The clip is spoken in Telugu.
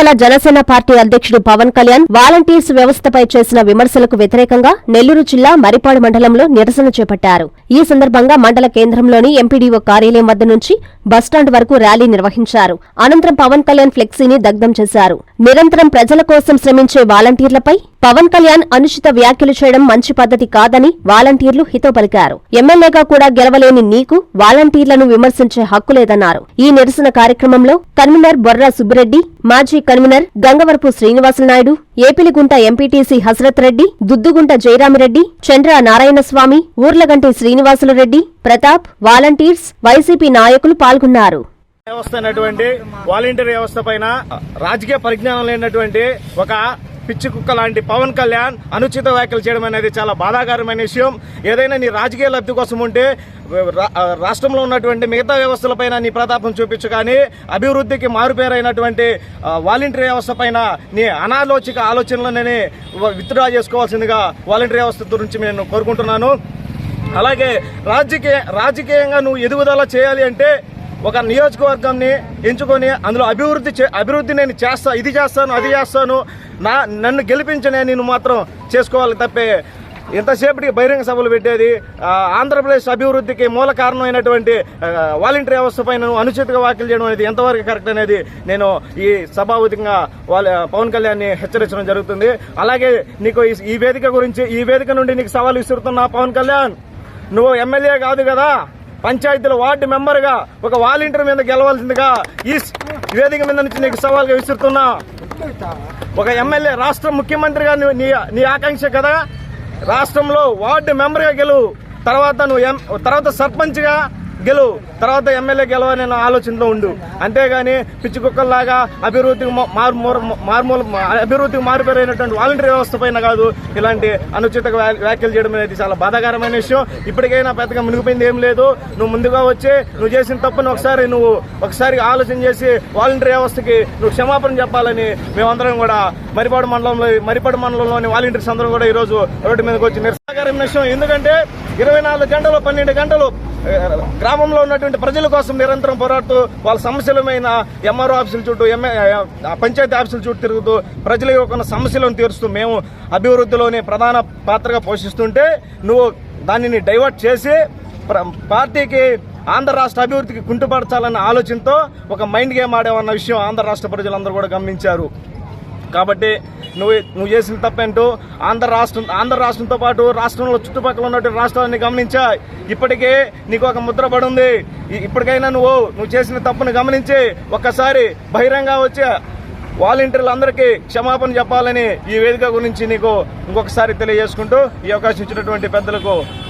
ఇటీవల జనసేన పార్టీ అధ్యక్షుడు పవన్ కళ్యాణ్ వాలంటీర్స్ వ్యవస్థపై చేసిన విమర్శలకు వ్యతిరేకంగా నెల్లూరు జిల్లా మరిపాడు మండలంలో నిరసన చేపట్టారు. ఈ సందర్భంగా మండల కేంద్రంలోని ఎంపీడీఓ కార్యాలయం వద్ద నుంచి బస్టాండ్ వరకు ర్యాలీ నిర్వహించారు. అనంతరం పవన్ కళ్యాణ్ ఫ్లెక్సీని దగ్ధం చేశారు. నిరంతరం ప్రజల కోసం శ్రమించే వాలంటీర్లపై పవన్ కళ్యాణ్ అనుచిత వ్యాఖ్యలు చేయడం మంచి పద్ధతి కాదని వాలంటీర్లు హితో పలికారు. ఎమ్మెల్యేగా కూడా గెలవలేని నీకు వాలంటీర్లను విమర్శించే హక్కు లేదన్నారు. ఈ నిరసన కార్యక్రమంలో కన్వీనర్ బొర్రా సుబ్బిరెడ్డి మాజీ convener Gangavarapu Srinivasanaidu Yepiligunta MPTC Hasarath Reddy Duddugunta Jayaramireddy Chandra Narayanaswamy Urlaganti Srinivasulareddy Pratap volunteers YCP నాయకులు పాల్గొన్నారు. వ్యవస్థ అయినటువంటి వాలంటీర్ వ్యవస్థ పైన రాజకీయ పరిజ్ఞానం లేనటువంటి ఒక పిచ్చి కుక్క లాంటి పవన్ కళ్యాణ్ అనుచిత వ్యాఖ్యలు చేయడం అనేది చాలా బాధాకరమైన విషయం. ఏదైనా నీ రాజకీయ లబ్ధి కోసం ఉంటే రా- రాష్ట్రంలో ఉన్నటువంటి మిగతా వ్యవస్థలపైన నీ ప్రతాపం చూపించు కానీ అభివృద్ధికి మారుపేరైనటువంటి ఆ, వాలంటీర్ వ్యవస్థ పైన నీ అనాలోచిక ఆలోచనలనే విత్డ్రా చేసుకోవాల్సిందిగా వాలంటీర్ వ్యవస్థ గురించి నేను కోరుకుంటున్నాను. అలాగే రాజకీయ రాజకీయంగా నువ్వు ఎదుగుదల చేయాలి అంటే ఒక నియోజకవర్గంని ఎంచుకొని అందులో అభివృద్ధి చే- అభివృద్ధి నేను చేస్తా ఇది చేస్తాను అది చేస్తాను నా నన్ను గెలిపించనే నేను మాత్రం చేసుకోవాలి తప్పే. ఎంతసేపటికి బహిరంగ సభలు పెట్టేది ఆంధ్రప్రదేశ్ అభివృద్ధికి మూల కారణమైనటువంటి వాలంటీర్ వ్యవస్థ పైన అనుచితంగా వ్యాఖ్యలు చేయడం అనేది ఎంతవరకు కరెక్ట్ అనేది నేను ఈ సభావితంగా వాళ్ళ పవన్ కళ్యాణ్ని హెచ్చరించడం జరుగుతుంది. అలాగే నీకు ఈ- వేదిక గురించి ఈ వేదిక నుండి నీకు సవాల్ విసురుతున్నా పవన్ కళ్యాణ్ నువ్వు ఎమ్మెల్యే కాదు కదా? పంచాయతీల వార్డు మెంబర్గా ఒక వాలంటీర్ మీద గెలవాల్సిందిగా ఈ వేదిక మీద నుంచి నీకు సవాల్గా విసురుతున్నా. ఒక ఎమ్మెల్యే రాష్ట్ర ముఖ్యమంత్రిగా నువ్వు నీ నీ ఆకాంక్ష కదా? రాష్ట్రంలో వార్డు మెంబర్గా గెలువు. తర్వాత నువ్వు ఎం- తర్వాత సర్పంచ్గా గెలువు. తర్వాత ఎమ్మెల్యే గెలవని ఆలోచనలో ఉండు. అంతేగాని పిచ్చి కుక్కల్లాగా అభివృద్ధికి మారుమూల మారుమూల అభివృద్ధికి మారుపేరైనటువంటి వాలంటీర్ వ్యవస్థ పైన కాదు ఇలాంటి అనుచిత వ్యా- వ్యాఖ్యలు చేయడం అనేది చాలా బాధాకరమైన విషయం. ఇప్పటికైనా పెద్దగా మునిగిపోయింది ఏం లేదు. నువ్వు ముందుగా వచ్చి నువ్వు చేసిన తప్పును ఒకసారి నువ్వు ఒకసారి ఆలోచన చేసి వాలంటీర్ వ్యవస్థకి నువ్వు క్షమాపణ చెప్పాలని మేమందరం కూడా మరిపాడు మండలంలో మరిపాడు మండలంలోని వాలంటీర్స్ అందరూ కూడా ఈ రోజు రోడ్డు మీదకి వచ్చి నిరసనకరమైన విషయం. ఎందుకంటే ఇరవై నాలుగు గంటలు పన్నెండు గంటలు గ్రామంలో ఉన్నటువంటి ప్రజల కోసం నిరంతరం పోరాడుతూ వాళ్ళ సమస్యలమైన ఎంఆర్ఓ ఆఫీసుల చుట్టూ ఎంఏ పంచాయతీ ఆఫీసుల చుట్టూ తిరుగుతూ ప్రజల యొక్క సమస్యలను తీరుస్తూ మేము అభివృద్ధిలోనే ప్రధాన పాత్రగా పోషిస్తుంటే నువ్వు దానిని డైవర్ట్ చేసి ప్ర- పార్టీకి ఆంధ్ర రాష్ట్ర అభివృద్ధికి కుంటుపరచాలన్న ఆలోచనతో ఒక మైండ్ గేమ్ ఆడేవన్న విషయం ఆంధ్ర రాష్ట్ర ప్రజలందరూ కూడా గమనించారు. కాబట్టి నువ్వు నువ్వు చేసిన తప్పేంటో ఆంధ్ర రాష్ట్రం ఆంధ్ర రాష్ట్రంతో పాటు రాష్ట్రంలో చుట్టుపక్కల ఉన్నటువంటి రాష్ట్రాలని గమనించా. ఇప్పటికే నీకు ఒక ముద్ర పడుంది. ఇప్పటికైనా నువ్వు నువ్వు చేసిన తప్పును గమనించి ఒక్కసారి బహిరంగ వచ్చి వాలంటీర్లందరికీ క్షమాపణ చెప్పాలని ఈ వేదిక గురించి నీకు ఇంకొకసారి తెలియజేసుకుంటూ ఈ అవకాశం ఇచ్చినటువంటి పెద్దలకు